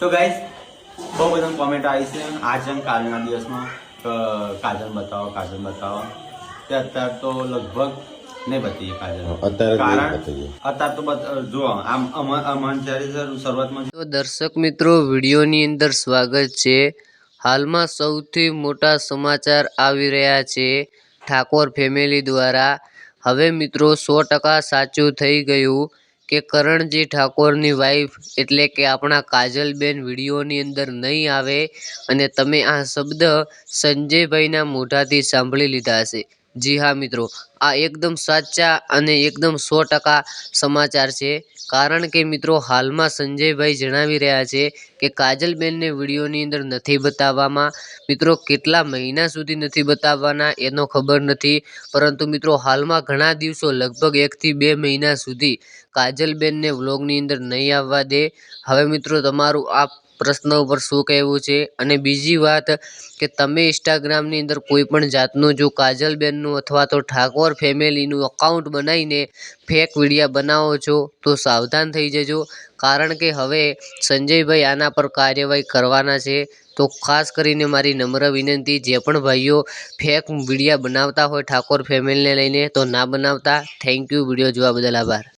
તો ગાઈઝ બહુ બધા કોમેન્ટ આવી છે. આજ કાલના દિવસમાં કાજલ બતાવો કાજલ બતાવો. તે અત્યાર તો લગભગ નહીં બતાવીએ કાજલ. કારણ અત્યાર તો જુઓ આમ અમન અમન જ્યારે શરૂઆતમાં તો દર્શક મિત્રો વિડીયોની અંદર સ્વાગત છે. હાલમાં સૌથી મોટા સમાચાર આવી રહ્યા છે ઠાકોર ફેમિલી દ્વારા. હવે મિત્રો સો ટકા સાચું થઈ ગયું. કે કરણજી ઠાકોરની વાઈફ એટલે કે આપણા કાજલબેન વિડીયોની અંદર નહીં આવે અને તમે આ શબ્દ સંજયભાઈના મોઢાથી સાંભળી લીધા હશે. જી હા, મિત્રો. આ એકદમ સાચા અને એકદમ સો ટકા સમાચાર છે. કારણ કે, મિત્રો, હાલમાં સંજયભાઈ જણાવી રહ્યા છે કે કાજલબેનને વિડીયોની અંદર નથી બતાવવામાં. મિત્રો, કેટલા મહિના સુધી નથી બતાવવાના એનો ખબર નથી. પરંતુ, મિત્રો, હાલમાં ઘણા દિવસો લગભગ એકથી બે મહિના સુધી કાજલબેનને વ્લોગની અંદર નહીં આવવા દે. હવે, મિત્રો, તમારું આ પ્રશ્ન ઉપર શું કહેવું છે? અને બીજી વાત કે તમે ઇન્સ્ટાગ્રામની અંદર કોઈ પણ જાતનું જો કાજલબેનનું અથવા તો ઠાકોર ફેમિલીનું અકાઉન્ટ બનાવીને ફેક વિડીયા બનાવો છો, તો સાવધાન થઈ જજો. કારણ કે હવે સંજયભાઈ આના પર કાર્યવાહી કરવાના છે. તો ખાસ કરીને મારી નમ્ર વિનંતી, જે પણ ભાઈઓ ફેક વિડીયા બનાવતા હોય ઠાકોર ફેમિલીને લઈને, તો ના બનાવતા. થેન્ક યુ વીડિયો જોવા બદલ આભાર.